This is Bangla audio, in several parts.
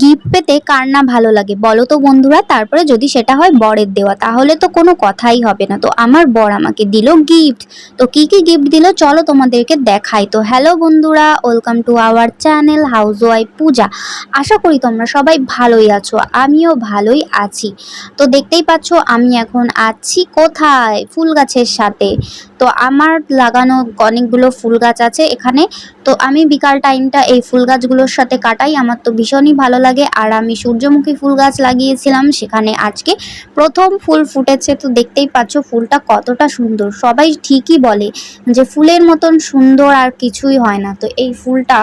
গিফট পেতে কার না ভালো লাগে? বলো তো বন্ধুরা, তারপরে যদি সেটা হয় বরের দেওয়া, তাহলে তো কোনো কথাই হবে না। তো আমার বর আমাকে দিল গিফট তো কি কি গিফট দিল? চলো তোমাদেরকে দেখাই। তো হ্যালো বন্ধুরা welcome to our channel housewife Puja. আশা করি তোমরা সবাই ভালোই আছো, আমিও ভালোই আছি। তো দেখতেই পাচ্ছ, আমি এখন আছি কোথায়? ফুল গাছের সাথে। তো আমার লাগানো অনেকগুলো ফুল গাছ আছে এখানে। তো আমি বিকাল টাইমটা এই ফুল গাছগুলোর সাথে কাটাই, আমার তো ভীষণই ভালো লাগে আর আমি সূর্যমুখী ফুল গাছ লাগিয়েছিলাম, সেখানে আজকে প্রথম ফুল ফুটেছে। তো দেখতেই পাচ্ছ ফুলটা কতটা সুন্দর। সবাই ঠিকই বলে যে ফুলের মতন সুন্দর আর কিছুই হয় না। তো এই ফুলটা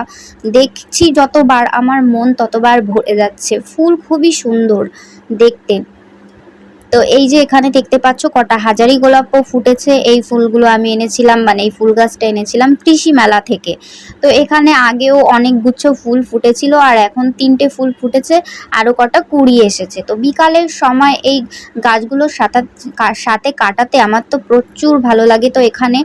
দেখছি যতবার, আমার মন ততবার ভরে যাচ্ছে। ফুল খুবই সুন্দর দেখতে। তো এই যে এখানে দেখতে পাচ্ছ কটা হাজারি গোলাপও ফুটেছে, এই ফুলগুলো আমি এনেছিলাম মানে এই ফুল গাছটা এনেছিলাম কৃষি মেলা থেকে। তো এখানে আগেও অনেক গুচ্ছ ফুল ফুটেছিল আর এখন তিনটে ফুল ফুটেছে, আরও কটা কুড়ি এসেছে। তো বিকালের সময় এই গাছগুলোর সাথে সাথে কাটাতে আমার তো প্রচুর ভালো লাগে। তো এখানে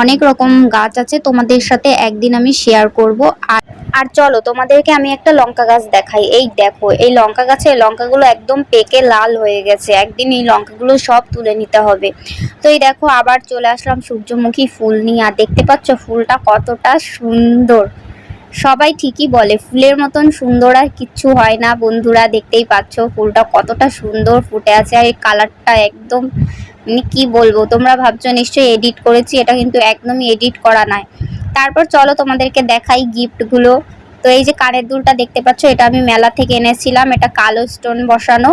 অনেক রকম গাছ আছে, তোমাদের সাথে একদিন আমি শেয়ার করব। আর আর চলো, তোমাদেরকে আমি একটা লঙ্কা গাছ দেখাই। এই দেখো, এই লঙ্কা গাছে লঙ্কাগুলো একদম পেকে লাল হয়ে গেছে। একদিন এই লঙ্কাগুলো সব তুলে নিতে হবে। তো এই দেখো, আবার চলে আসলাম সূর্যমুখী ফুল নিয়ে। আর দেখতে পাচ্ছ ফুলটা কতটা সুন্দর। সবাই ঠিকই বলে, ফুলের মতন সুন্দর আর কিচ্ছু হয় না। বন্ধুরা, দেখতেই পাচ্ছ ফুলটা কতটা সুন্দর ফুটে আছে। আর এই কালারটা একদম মানে কি বলব, তোমরা ভাবছ নিশ্চয়ই এডিট করেছি, এটা কিন্তু একদমই এডিট করা নয় তারপর চলো তোমাদেরকে দেখাই গিফটগুলো তো এই যে কানের দুলটা দেখতে পাচ্ছ, এটা আমি মেলা থেকে এনেছিলাম। এটা কালো স্টোন বসানো।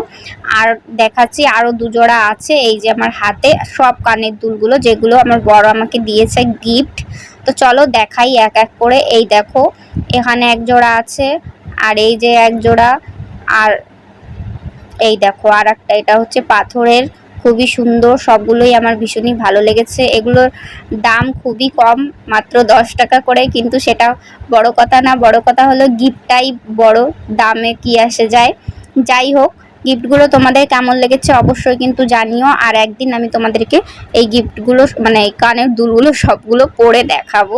আর দেখাচ্ছি আরও দুজোড়া আছে, এই যে আমার হাতে। সব কানের দুলগুলো, যেগুলো আমার বড় আমাকে দিয়েছে গিফট তো চলো দেখাই এক এক করে। এই দেখো, এখানে এক জোড়া আছে, আর এই যে এক জোড়া আর এই দেখো আর একটা এটা হচ্ছে পাথরের খুবই সুন্দর, সবগুলোই আমার ভীষণই ভালো লেগেছে। এগুলোর দাম খুবই কম, মাত্র দশ টাকা করে, কিন্তু সেটা বড় কথা না, বড় কথা হলো গিফটটাই বড়, দামে কি আসে যায়। যাই হোক, গিফটগুলো তোমাদের কেমন লেগেছে অবশ্যই কিন্তু জানিও, আর একদিন আমি তোমাদেরকে এই গিফটগুলো মানে কানের দুলগুলো, সবগুলো পরে দেখাবো।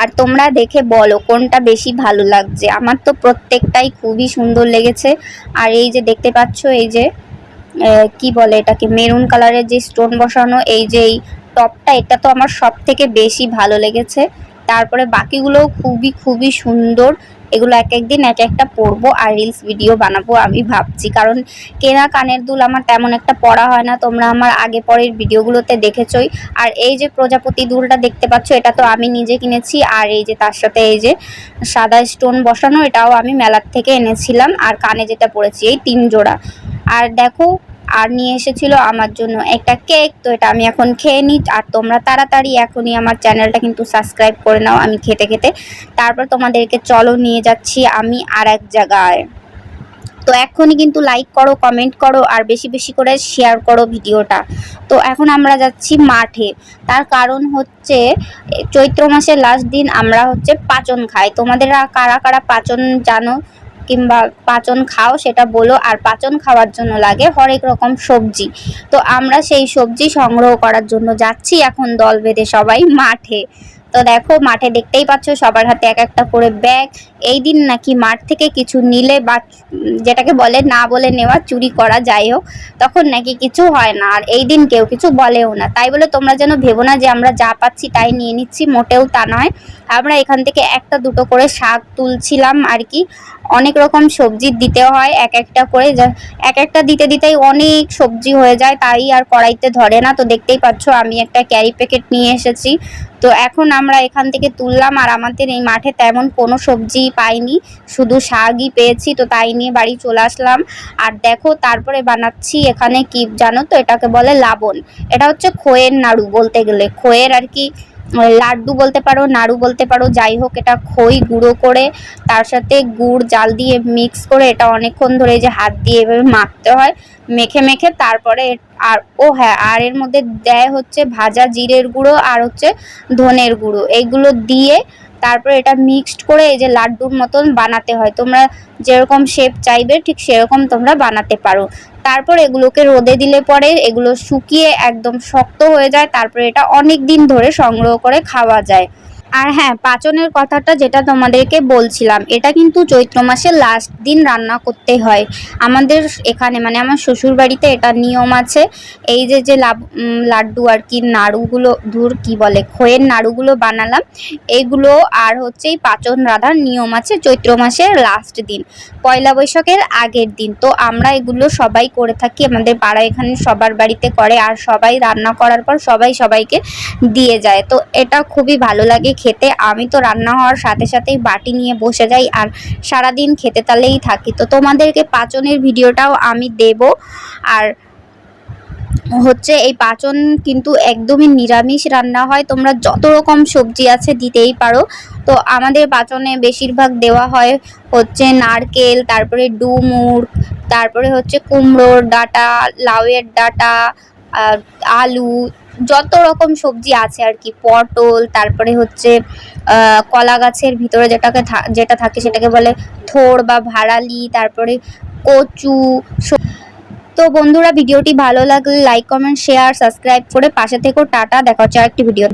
আর তোমরা দেখে বলো, কোনটা বেশি ভালো লাগছে? আমার তো প্রত্যেকটাই খুবই সুন্দর লেগেছে। আর এই যে দেখতে পাচ্ছ, এই যে কি বলে এটাকে, মেরুন কালারের যে স্টোন বসানো, এই যে এই টপটা এটা তো আমার সব থেকে বেশি ভালো লেগেছে। তারপরে বাকিগুলোও খুবই খুবই সুন্দর। এগুলো এক একদিন এক একটা পরবো আর রিলস ভিডিও বানাবো আমি ভাবছি। কারণ কেনা কানের দুল আমার তেমন একটা পড়া হয় না, তোমরা আমার আগে পরের ভিডিওগুলোতে দেখেছই। আর এই যে প্রজাপতি দুলটা দেখতে পাচ্ছ, এটা তো আমি নিজে কিনেছি আর এই যে তার সাথে এই যে সাদা স্টোন বসানো, এটাও আমি মেলার থেকে এনেছিলাম। আর কানে যেটা পড়েছি, এই তিন জোড়া। আর দেখো আর নিয়ে এসেছিল আমার জন্য একটা কেক। তো এটা আমি এখন খেয়ে নিই আর তোমরা তাড়াতাড়ি এখনই আমার চ্যানেলটা কিন্তু সাবস্ক্রাইব করে নাও আমি খেতে খেতে। তারপর তোমাদেরকে চলো নিয়ে যাচ্ছি আমি আর এক জায়গায়। তো এখনই কিন্তু লাইক করো কমেন্ট করো, আর বেশি বেশি করে শেয়ার করো ভিডিওটা। তো এখন আমরা যাচ্ছি মাঠে। তার কারণ হচ্ছে, চৈত্র মাসের লাস্ট দিন আমরা হচ্ছে পাচন খাই। তোমাদের কারা কারা পাচন জানো? কিংবা পাচন খাও, সেটা বলো। আর পাচন খাওয়ার জন্য লাগে হরেক রকম সবজি। তো আমরা সেই সবজি সংগ্রহ করার জন্য যাচ্ছি এখন দল বেঁধে সবাই মাঠে। তো দেখো, মাঠে দেখতেই পাচ্ছ, সবার হাতে এক একটা করে ব্যাগ। এই দিন নাকি মাঠ থেকে কিছু নিলে বা যেটাকে বলে না বলে নেওয়া, চুরি করা, যাই হোক, তখন নাকি কিছু হয় না। আর এই দিন কেউ কিছু বলেও না। তাই বলে তোমরা যেন ভেবো না যে আমরা যা পাচ্ছি তাই নিয়ে নিচ্ছি, মোটেও তা নয়। আমরা এখান থেকে একটা দুটো করে শাক তুলছিলাম আর কি। অনেক রকম সবজি দিতে হয়, এক একটা করে এক একটা দিতে দিতেই অনেক সবজি হয়ে যায়, তাই আর কড়াইতে ধরে না। তো দেখতেই পাচ্ছ, আমি একটা ক্যারি প্যাকেট নিয়ে এসেছি। তো এখন আমরা এখান থেকে তুললাম আর আমাদের এই মাঠে তেমন কোনো সবজি পাইনি। শুধু শাকই পেয়েছি, তো তাই নিয়ে বাড়ি চলে আসলাম। আর দেখো, তারপরে বানাচ্ছি এখানে কি জানো তো? এটাকে বলে লাবণ। এটা হচ্ছে খোয়ের নাড়ু বলতে গেলে। খোয়ের আর কি লাড্ডু বলতে পারো, নাড়ু বলতে পারো, যাই হোক, এটা খই গুঁড়ো করে, তার সাথে গুড়, জাল দিয়ে মিক্স করে এটা অনেকক্ষণ ধরে যে হাত দিয়ে এভাবে মাখতে হয়, মেখে মেখে তারপরে আর, ও হ্যাঁ আর এর মধ্যে দেয় হচ্ছে ভাজা জিরের গুঁড়ো আর হচ্ছে ধনের গুঁড়ো। এইগুলো দিয়ে তারপরে এটা মিক্সড করে এই যে লাড্ডুর মতন বানাতে হয়। তোমরা যেরকম শেপ চাইবে, ঠিক সেরকম তোমরা বানাতে পারো। তারপর এগুলোকে রোদে দিলে পরে এগুলো শুকিয়ে একদম শক্ত হয়ে যায়। তারপরে এটা অনেক দিন ধরে সংগ্রহ করে খাওয়া যায়। আর হ্যাঁ পাচনের কথাটা যেটা তোমাদেরকে বলছিলাম এটা কিন্তু চৈত্র মাসের লাস্ট দিন রান্না করতে হয়। আমাদের এখানে মানে আমার শ্বশুর বাড়িতে এটা নিয়ম আছে। এই যে যে উম, লাড্ডু আর কি নাড়ুগুলো ধুর কি বলে খইয়ের নাড়ুগুলো বানালাম এইগুলো আর হচ্ছে এই পাচন রাধার নিয়ম আছে চৈত্র মাসের লাস্ট দিন। পয়লা বৈশাখের আগের দিন। তো আমরা এগুলো সবাই করে থাকি আমাদের পাড়া এখানে সবার বাড়িতে করে আর সবাই রান্না করার পর সবাই সবাইকে দিয়ে যায়। তো এটা খুবই ভালো লাগে খেতে আমি তো রান্না হওয়ার সাথে সাথেই বাটি নিয়ে বসে যাই আর সারাদিন খেতে তালেই থাকি। তো তোমাদেরকে পাচনের ভিডিওটাও আমি দেব। আর হচ্ছে এই পাচন কিন্তু একদমই নিরামিষ রান্না হয়। তোমরা যত রকম সবজি আছে দিতেই পারো। তো আমাদের পাচনে বেশিরভাগ দেওয়া হয় হচ্ছে নারকেল, তারপরে ডুমুর, তারপরে হচ্ছে কুমড়োর ডাটা, লাউয়ের ডাঁটা আলু যত রকম সবজি আছে আর কি, পটল, তারপরে হচ্ছে কলা গাছের ভিতরে যেটাকে যেটা থাকে সেটাকে বলে থোড় বা ভাড়ালি, তারপরে কচু তো বন্ধুরা, ভিডিওটি ভালো লাগলে লাইক কমেন্ট শেয়ার সাবস্ক্রাইব করে পাশে থেকেও টাটা, দেখা হচ্ছে আরেকটি ভিডিও